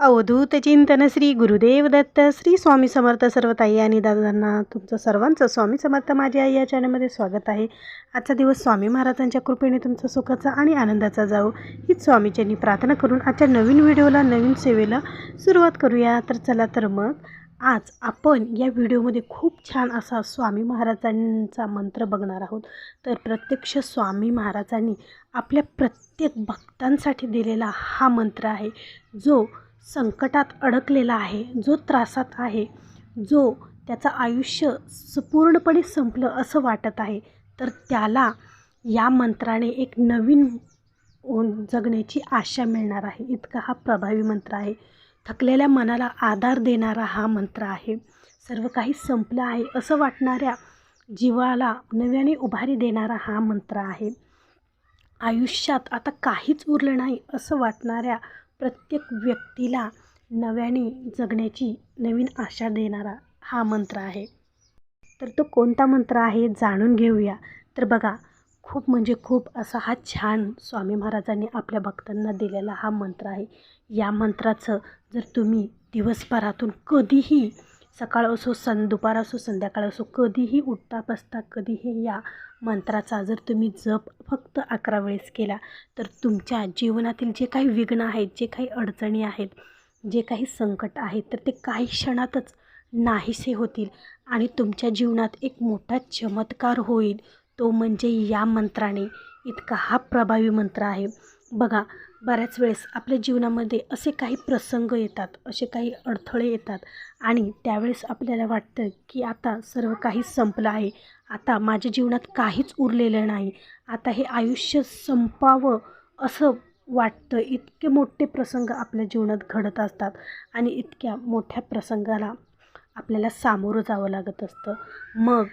अवधूत चिंतन श्री गुरुदेव दत्त श्री स्वामी समर्थ सर्व ताई आणि दादांना तुमचं सर्वांचं स्वामी समर्थ माझी आई या चॅनलमध्ये स्वागत आहे. आजचा दिवस स्वामी महाराजांच्या कृपेने तुमचा सुखाचा आणि आनंदाचा जाऊ हीच स्वामीच्यांनी प्रार्थना करून आजच्या नवीन व्हिडिओला नवीन सेवेला सुरुवात करूया. तर चला तर मग आज आपण या व्हिडिओमध्ये खूप छान असा स्वामी महाराजांचा मंत्र बघणार आहोत. तर प्रत्यक्ष स्वामी महाराजांनी आपल्या प्रत्येक भक्तांसाठी दिलेला हा मंत्र आहे जो संकटात अडकलेला आहे जो त्रासात आहे जो त्याचं आयुष्य स पूर्णपणे संपलं असं वाटत आहे तर त्याला या मंत्राने एक नवीन जगण्याची आशा मिळणार आहे. इतका हा प्रभावी मंत्र आहे. थकलेल्या मनाला आधार देणारा हा मंत्र आहे. सर्व काही संपलं आहे असं वाटणाऱ्या जीवाला नव्याने उभारी देणारा हा मंत्र आहे. आयुष्यात आता काहीच उरलं नाही असं वाटणाऱ्या प्रत्येक व्यक्तीला नव्याने जगण्याची नवीन आशा देणारा हा मंत्र आहे. तर तो कोणता मंत्र आहे जाणून घेऊया. तर बघा खूप म्हणजे खूप असा हा छान स्वामी महाराजांनी आपल्या भक्तांना दिलेला हा मंत्र आहे. या मंत्राचं जर तुम्ही दिवसभरातून कधीही सकाळ असो सं दुपार असो संध्याकाळ असो कधीही उठता बसता कधीही या मंत्राचा जर तुम्ही जप फक्त अकरा वेळेस केला तर तुमच्या जीवनातील जे काही विघ्न आहेत जे काही अडचणी आहेत जे काही संकट आहेत तर ते काही क्षणातच नाहीसे होतील आणि तुमच्या जीवनात एक मोठा चमत्कार होईल. तो म्हणजे या मंत्राने इतका हा प्रभावी मंत्र आहे. बघा बऱ्याच वेळेस आपल्या जीवनामध्ये असे काही प्रसंग येतात असे काही अडथळे येतात आणि त्यावेळेस आपल्याला वाटतं की आता सर्व काही संपलं आहे. आता माझ्या जीवनात काहीच उरलेलं नाही. आता हे आयुष्य संपावं असं वाटतं. इतके मोठे प्रसंग आपल्या जीवनात घडत असतात आणि इतक्या मोठ्या प्रसंगाला आपल्याला सामोरं जावं लागत असतं. मग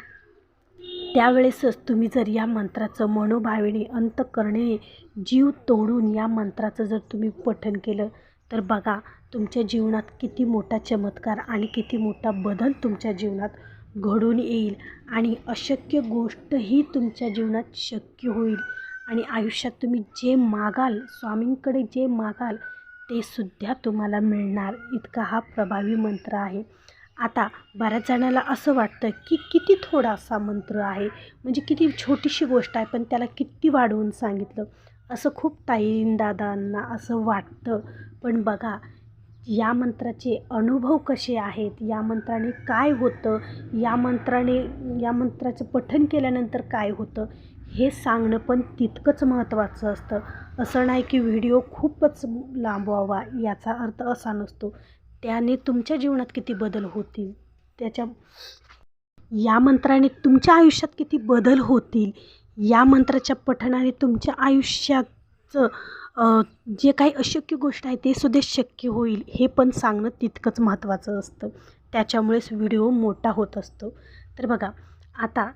त्यावेळेसच तुम्ही जर या मंत्राचं मनोभावेने करणे जीव तोडून या मंत्राचं जर तुम्ही पठन केलं तर बघा तुमच्या जीवनात किती मोठा चमत्कार आणि किती मोठा बदल तुमच्या जीवनात घडून येईल आणि अशक्य गोष्टही तुमच्या जीवनात शक्य होईल. आणि आयुष्यात तुम्ही जे मागाल स्वामींकडे जे मागाल ते सुद्धा तुम्हाला मिळणार. इतका हा प्रभावी मंत्र आहे. आता बऱ्याच जणाला असं वाटतं की किती थोडासा मंत्र आहे. म्हणजे किती छोटीशी गोष्ट आहे पण त्याला किती वाढवून सांगितलं. असं खूप ताईंदादांना असं वाटतं. पण बघा या मंत्राचे अनुभव कसे आहेत? या मंत्राने काय होतं? या मंत्राने या मंत्राचं पठन केल्यानंतर काय होतं? हे सांगणं पण तितकंच महत्त्वाचं असतं. असं नाही की व्हिडिओ खूपच लांबवावा याचा अर्थ असा नसतो. त्याने तुमच्या जीवनात किती बदल होतील? त्याच्या या मंत्राने तुमच्या आयुष्यात किती बदल होतील? या मंत्राच्या पठणाने तुमच्या आयुष्याचं जे काही अशक्य गोष्ट आहे ते सुद्धा शक्य होईल हे पण सांगणं तितकंच महत्त्वाचं असतं. त्याच्यामुळेच व्हिडिओ मोठा होत असतो. तर बघा आता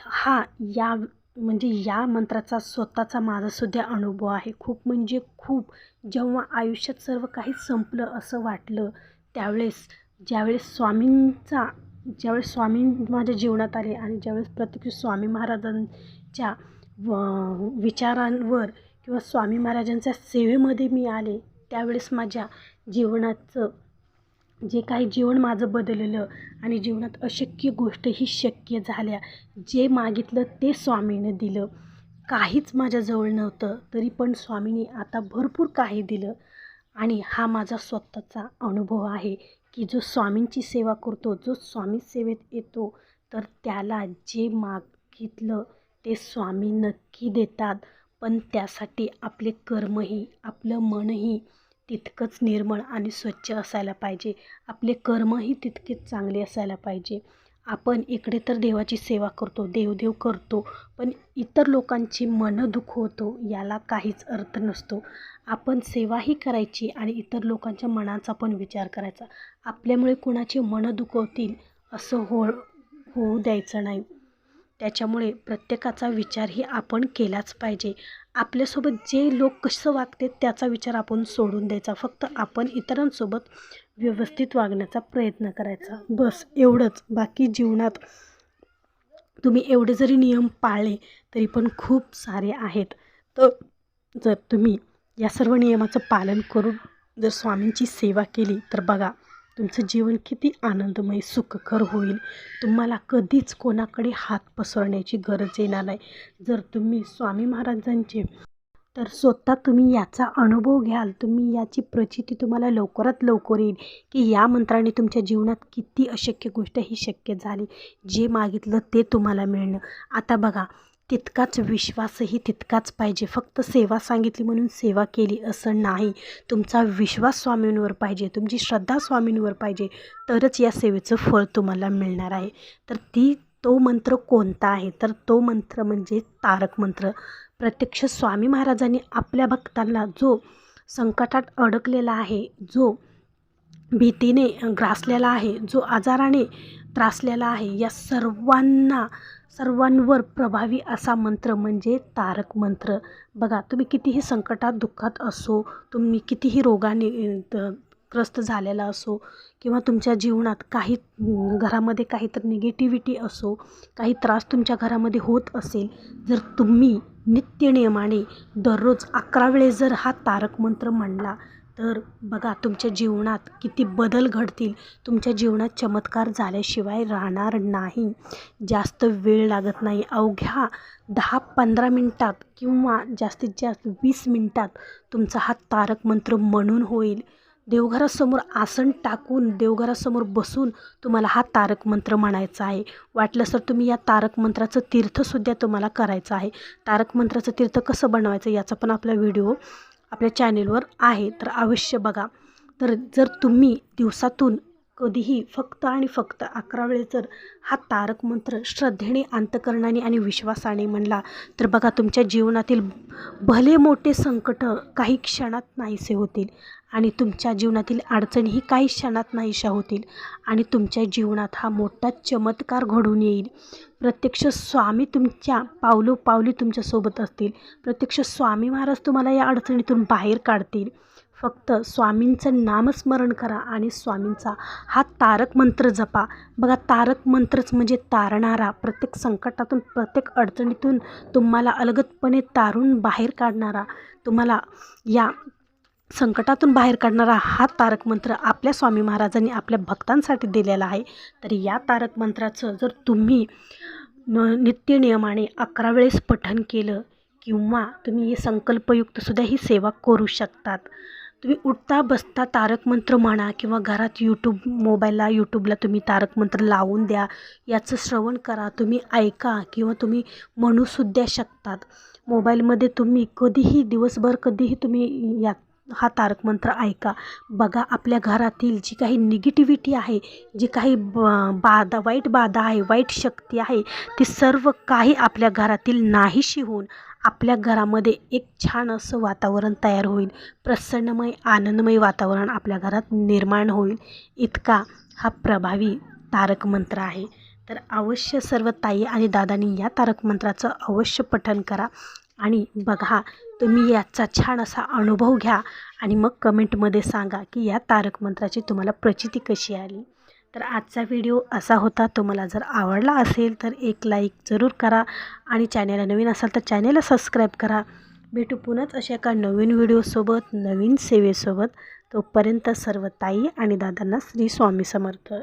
हा या म्हणजे या मंत्राचा स्वतःचा माझासुद्धा अनुभव आहे. खूप म्हणजे खूप जेव्हा आयुष्यात सर्व काही संपलं असं वाटलं त्यावेळेस ज्यावेळेस स्वामींचा ज्यावेळेस स्वामी माझ्या जीवनात आले आणि ज्यावेळेस प्रत्यक्ष स्वामी महाराजांच्या विचारांवर किंवा स्वामी महाराजांच्या सेवेमध्ये मी आले त्यावेळेस माझ्या जीवनाचं जे काही जीवन माझं बदललं आणि जीवनात अशक्य गोष्टही शक्य झाल्या जे मागितलं ते स्वामीनं दिलं. काहीच माझ्याजवळ नव्हतं तरी पण स्वामीने आता भरपूर काही दिलं आणि हा माझा स्वतःचा अनुभव आहे की जो स्वामींची सेवा करतो जो स्वामी सेवेत येतो तर त्याला जे मागितलं ते स्वामी नक्की देतात. पण त्यासाठी आपले कर्मही आपलं मनही तितकंच निर्मळ आणि स्वच्छ असायला पाहिजे. आपले कर्मही तितकेच चांगले असायला पाहिजे. आपण इकडे तर देवाची सेवा करतो देवदेव करतो पण इतर लोकांची मनं दुखवतो याला काहीच अर्थ नसतो. आपण सेवाही करायची आणि इतर लोकांच्या मनाचा पण विचार करायचा. आपल्यामुळे कुणाची मनं दुखवतील असं हो होऊ द्यायचं नाही. त्याच्यामुळे प्रत्येकाचा विचारही आपण केलाच पाहिजे. आपल्यासोबत जे लोक कसं वागते त्याचा विचार आपण सोडून द्यायचा. फक्त आपण इतरांसोबत व्यवस्थित वागण्याचा प्रयत्न करायचा. बस एवढंच. बाकी जीवनात तुम्ही एवढे जरी नियम पाळले तरी पण खूप सारे आहेत. तर जर तुम्ही या सर्व नियमाचं पालन करून जर स्वामींची सेवा केली तर बघा तुमचं जीवन किती आनंदमय सुखकर होईल. तुम्हाला कधीच कोणाकडे हात पसरण्याची गरज येणार नाही. जर तुम्ही स्वामी महाराजांचे तर स्वतः तुम्ही याचा अनुभव घ्याल. तुम्ही याची प्रचिती तुम्हाला लवकरात लवकर येईल की या मंत्राने तुमच्या जीवनात किती अशक्य गोष्ट ही शक्य झाली. जे मागितलं ते तुम्हाला मिळणं. आता बघा तितकाच विश्वासही तितकाच पाहिजे. फक्त सेवा सांगितली म्हणून सेवा केली असं नाही. तुमचा विश्वास स्वामींवर पाहिजे. तुमची श्रद्धा स्वामींवर पाहिजे. तरच या सेवेचं फळ तुम्हाला मिळणार आहे. तर ती तो मंत्र कोणता आहे? तर तो मंत्र म्हणजे तारक मंत्र. प्रत्यक्ष स्वामी महाराजांनी आपल्या भक्तांना जो संकटात अडकलेला आहे जो भीतीने ग्रासलेला आहे जो आजाराने त्रासलेला आहे या सर्वांना सर्वांवर प्रभावी असा मंत्र म्हणजे तारक मंत्र. बघा तुम्ही कितीही संकटात दुःखात असो तुम्ही कितीही रोगाने त- ग्रस्त झालेला असो किंवा तुमच्या जीवनात काही घरामध्ये काहीतरी निगेटिव्हिटी असो काही त्रास तुमच्या घरामध्ये होत असेल जर तुम्ही नित्य नियमाने दररोज अकरा वेळेस जर हा तारक मंत्र म्हणला तर बघा तुमच्या जीवनात किती बदल घडतील. तुमच्या जीवनात चमत्कार झाल्याशिवाय राहणार नाही. जास्त वेळ लागत नाही. अवघ्या दहा पंधरा मिनटात किंवा जास्तीत जास्त वीस मिनटात तुमचा हा तारक मंत्र म्हणून होईल. देवघरासमोर आसन टाकून देवघरासमोर बसून तुम्हाला हा तारक मंत्र म्हणायचा आहे. वाटलं तर तुम्ही या तारक मंत्राचं तीर्थसुद्धा तुम्हाला करायचं आहे. तारक मंत्राचं तीर्थ कसं बनवायचं याचा पण आपला व्हिडिओ आपल्या चॅनेलवर आहे तर अवश्य बघा. तर जर तुम्ही दिवसातून कधीही फक्त आणि फक्त अकरा वेळेस जर हा तारक मंत्र श्रद्धेने अंतकरणाने आणि विश्वासाने म्हणला तर बघा तुमच्या जीवनातील भले मोठे संकट काही क्षणात नाहीसे होतील आणि तुमच्या जीवनातील अडचणीही काही क्षणात नाहीशा होतील आणि तुमच्या जीवनात हा मोठा चमत्कार घडून येईल. प्रत्यक्ष स्वामी तुमच्या पावलो पावली तुमच्यासोबत असतील. प्रत्यक्ष स्वामी महाराज तुम्हाला या अडचणीतून बाहेर काढतील. फक्त स्वामींचं नामस्मरण करा आणि स्वामींचा हा तारक मंत्र जपा. बघा तारक मंत्रच म्हणजे तारणारा. प्रत्येक संकटातून प्रत्येक अडचणीतून तुम्हाला अलगदपणे तारून बाहेर काढणारा तुम्हाला या संकटातून बाहेर काढणारा हा तारक मंत्र आपल्या स्वामी महाराजांनी आपल्या भक्तांसाठी दिलेला आहे. तर या तारक मंत्राचं जर तुम्ही न नित्य नियमाने अकरा वेळेस पठण केलं किंवा तुम्ही हे संकल्पयुक्तसुद्धा ही सेवा करू शकतात. तुम्ही उठता बसता तारक मंत्र म्हणा किंवा घरात यूट्यूब मोबाईलला यूट्यूबला तुम्ही तारक मंत्र लावून द्या याचं श्रवण करा तुम्ही ऐका किंवा तुम्ही म्हणूसुद्धा शकतात. मोबाईलमध्ये तुम्ही कधीही दिवसभर कधीही तुम्ही या हा तारक मंत्र ऐका. बघा आपल्या घरातील जी काही निगेटिव्हिटी आहे जी काही ब बाधा वाईट बाधा आहे वाईट शक्ती आहे ती सर्व काही आपल्या घरातील नाहीशी होऊन आपल्या घरामध्ये एक छान असं वातावरण तयार होईल. प्रसन्नमय आनंदमय वातावरण आपल्या घरात निर्माण होईल. इतका हा प्रभावी तारक मंत्र आहे. तर अवश्य सर्व ताई आणि दादांनी या तारक मंत्राचं अवश्य पठन करा आणि बघा तुम्ही याचा छान असा अनुभव घ्या आणि मग कमेंटमध्ये सांगा की या तारक मंत्राची तुम्हाला प्रचिती कशी आली. तर आजचा व्हिडिओ असा होता. तुम्हाला जर आवडला असेल तर एक लाईक जरूर करा आणि चॅनेलला नवीन असाल तर चॅनेलला सबस्क्राईब करा. भेटू पुन्हाच अशा एका नवीन व्हिडिओसोबत नवीन सेवेसोबत. तोपर्यंत सर्व ताई आणि दादांना श्री स्वामी समर्थ.